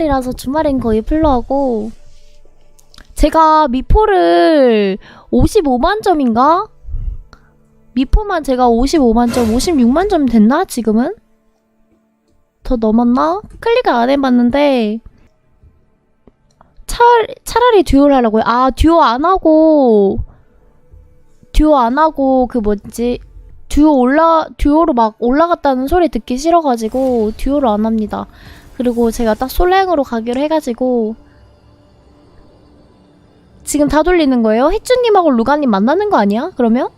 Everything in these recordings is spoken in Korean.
이라서 주말엔 거의 플로하고 제가 미포를 55만 점인가? 미포만 제가 55만 점, 56만 점 됐나 지금은? 더 넘었나? 클릭을 안 해봤는데 차, 차라리 듀오를 하려고요. 아 듀오 안 하고 듀오 안 하고 그 뭐지 듀오 올라 듀오로 막 올라갔다는 소리 듣기 싫어가지고 듀오를 안 합니다. 그리고 제가 딱 솔랭으로 가기로 해가지고 지금 다 돌리는 거예요? 해쭈님하고 루가님 만나는 거 아니야? 그러면?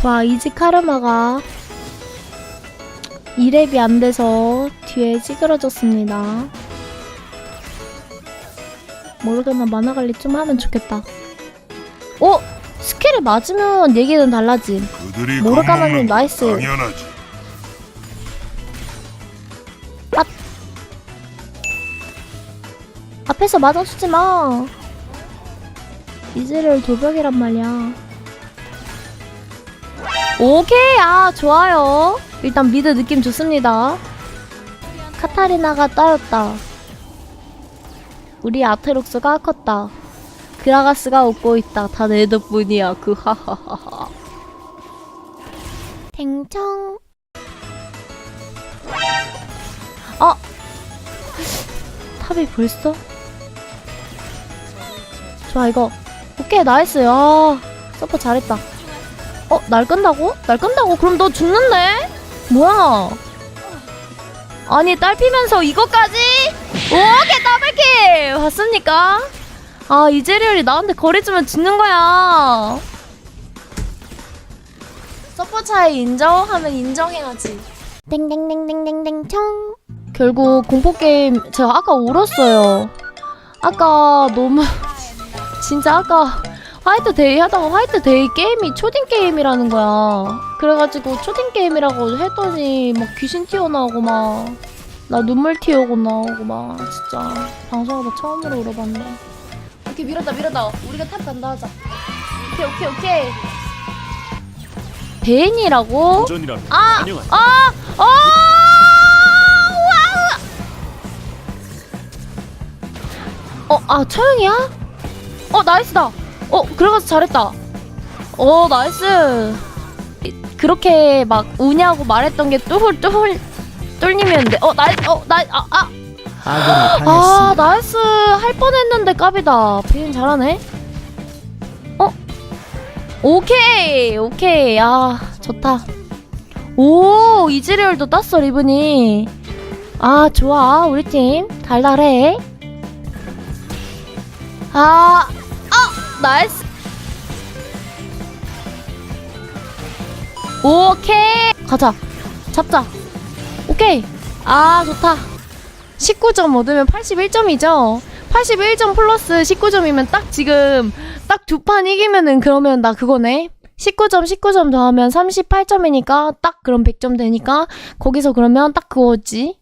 좋아 이지 카르마가 2렙이 안 돼서 뒤에 찌그러졌습니다. 모르겠나 만화 관리 좀 하면 좋겠다. 어? 스킬을 맞으면 얘기는 달라짐. 그들이 모르가나님 나이스. 당연하지. 앞에서 맞아주지 마. 이즈를 도벽이란 말이야. 오케이, 아, 좋아요. 일단 미드 느낌 좋습니다. 카타리나가 따였다. 우리 아테록스가 컸다. 그라가스가 웃고 있다. 다 내 덕분이야. 그 하하하하. 탱청. 어? 탑이 벌써? 좋아 이거 오케이 나이스 아 서퍼 잘했다 어? 날 끈다고? 날 끈다고? 그럼 너 죽는데? 뭐야 아니 딸 피면서 이거까지? 오케이 더블킬 봤습니까? 아 이재리얼이 나한테 거리주면 죽는 거야. 서퍼 차이 인정하면 인정해야지. 땡땡땡땡땡땡 청 결국 공포게임 제가 아까 울었어요. 아까 너무 진짜 아까 화이트 데이 하다가 화이트 데이 게임이 초딩 게임이라는 거야. 그래가지고 초딩 게임이라고 했더니 막 귀신 튀어나오고 막 나 눈물 튀어고 나오고 막 진짜 방송하다 처음으로 울어봤네. 오케이 밀었다 밀었다. 우리가 탑 간다 하자. 오케이 오케이 오케이. 베인이라고? 도전이라면 아! 환영하지. 아! 아! 와! 어, 아, 처형이야? 어, 나이스다. 어, 그래가서 잘했다. 어, 나이스. 그렇게 막 우냐고 말했던 게 뚫, 뚫, 뚫님이었는데. 어, 나이, 어, 나이, 아, 아. 아군이 아, 당했습니다. 나이스. 할 뻔했는데 까비다. 비인 잘하네. 어? 오케이, 오케이. 아, 좋다. 오, 이즈리얼도 땄어, 리븐이. 아, 좋아. 우리 팀. 달달해. 아, 아, 나이스. 오케이. 가자. 잡자. 오케이. 아, 좋다. 19점 얻으면 81점이죠? 81점 플러스 19점이면 딱 지금 딱 두 판 이기면은 그러면 나 그거네. 19점 19점 더하면 38점이니까 딱 그럼 100점 되니까 거기서 그러면 딱 그거지.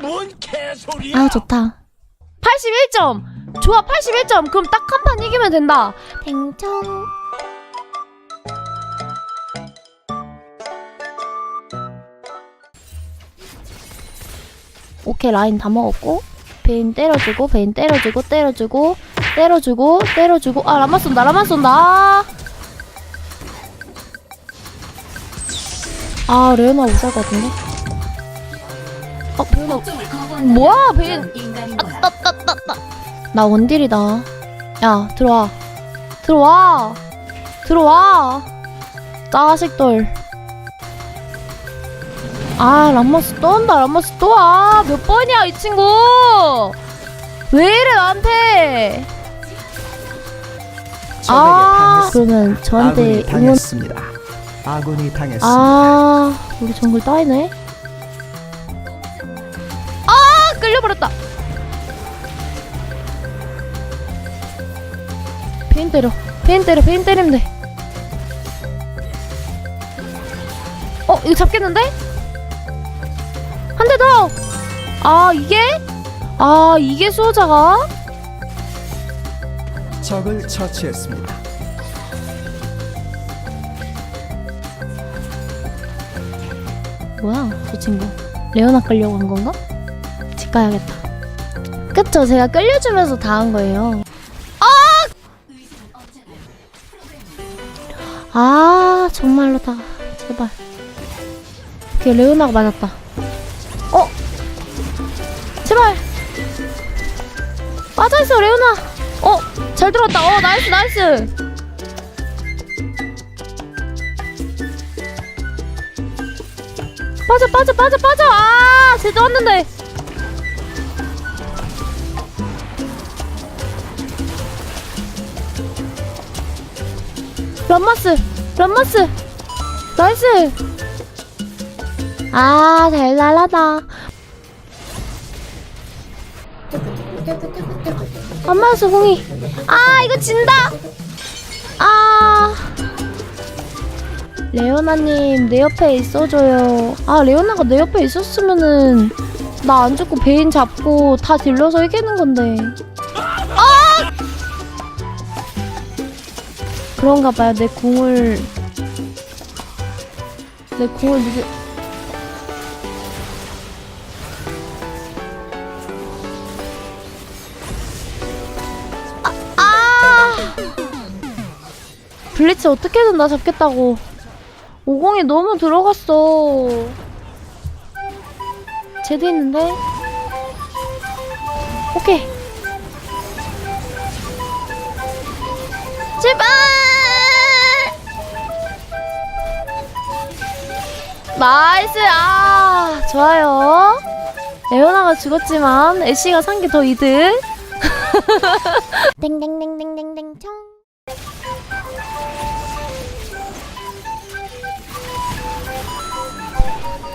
뭔 개소리야? 아 좋다. 81점. 좋아 81점. 그럼 딱 한 판 이기면 된다. 팽청. 오케이 라인 다 먹었고 베인 때려주고 베인 때려주고 때려주고 때려주고 때려주고. 아 라마 쏜다 라마 쏜다. 아, 아 레오나 같은데 어 베인 뭐야 베인? 따따따따따. 나 원딜이다. 야 들어와. 들어와. 들어와. 자식들 아 람머스 또 온다 람머스 또 와 몇 번이야 이 친구? 왜 이래 나한테? 아. 그러면 저한테 아군이 응원 당했습니다. 아군이 당했습니다. 아 우리 정글 따이네. 아 끌려버렸다. 베인 때려 베인 때려 베인 때리면 돼어 이거 잡겠는데? 더! 아 이게? 아 이게 수호자가? 적을 처치했습니다. 뭐야 저 친구 레오나 끌려고 한 건가? 집 가야겠다 그쵸 제가 끌려주면서 다 한 거예요 아! 아 정말로 다 제발 오케이 레오나가 맞았다 어? 제발. 빠져있어 레오나. 어? 잘 들어왔다. 어 나이스 나이스. 빠져 빠져 빠져 빠져. 아 제대로 왔는데. 런머스 런머스. 나이스. 아 잘 날라다 안 맞았어 홍이 아 이거 진다 아 레오나님 내 옆에 있어줘요. 아 레오나가 내 옆에 있었으면은 나 안 죽고 베인 잡고 다 딜러서 이기는 건데. 아! 그런가 봐요. 내 공을 내 공을 누구 블리츠 어떻게든 나 잡겠다고. 50이 너무 들어갔어. 제드 있는데? 오케이. 제발! 나이스! 아, 좋아요. 에어나가 죽었지만, 애쉬가 산 게 더 이득. 땡땡땡땡땡땡. 청.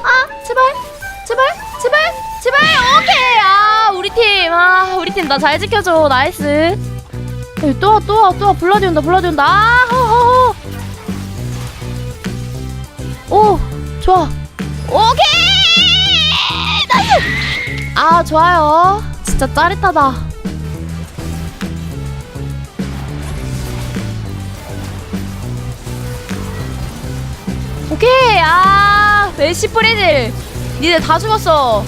아 제발 제발 제발 제발. 오케이. 아 우리 팀아 우리 팀 나 잘 지켜줘. 나이스. 또와 또와 또와. 블라디 온다 블라디 온다. 아 허허허. 오 좋아. 오케이. 나이스. 아 좋아요. 진짜 짜릿하다 오케이 아 메시 프리딜 니네 다 죽었어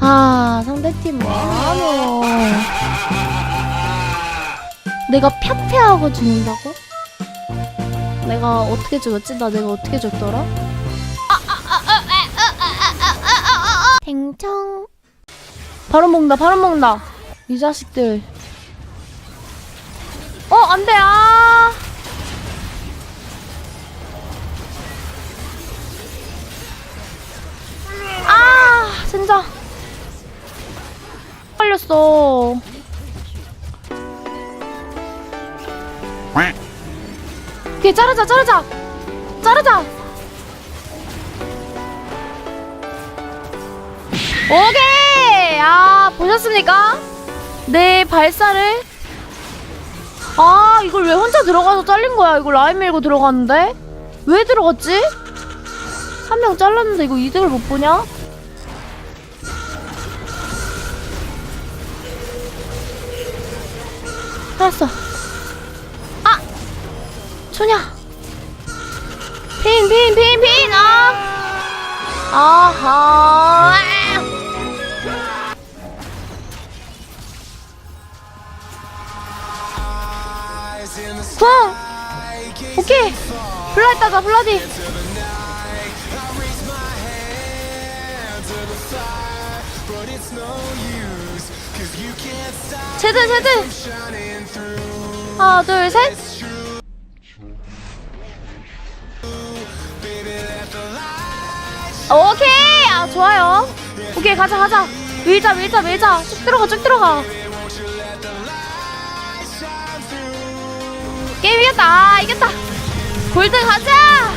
아 상대팀 뭐하노 내가 펴펴하고 죽는다고? 내가 어떻게 죽었지? 나 내가 어떻게 죽더라? 탱청 바로 먹는다 바로 먹는다 이 자식들 어, 안 돼, 아! 아, 진짜. 걸렸어. 오케이, 자르자, 자르자! 자르자! 오케이! 아, 보셨습니까? 내 발사를 아 이걸 왜 혼자 들어가서 잘린 거야 이거 라인 밀고 들어갔는데 왜 들어갔지? 한 명 잘랐는데 이거 이득을 못 보냐? 알았어 아! 초냐 핑 핑 핑 핑 아! 아하 쿵! 오케이! 블라디 따자, 블라디! 제드, 제드! 하나, 둘, 셋! 오케이! 아, 좋아요. 오케이, 가자, 가자. 밀자, 밀자, 밀자. 쭉 들어가, 쭉 들어가. 게임 이겼다. 아, 이겼다. 골드 가자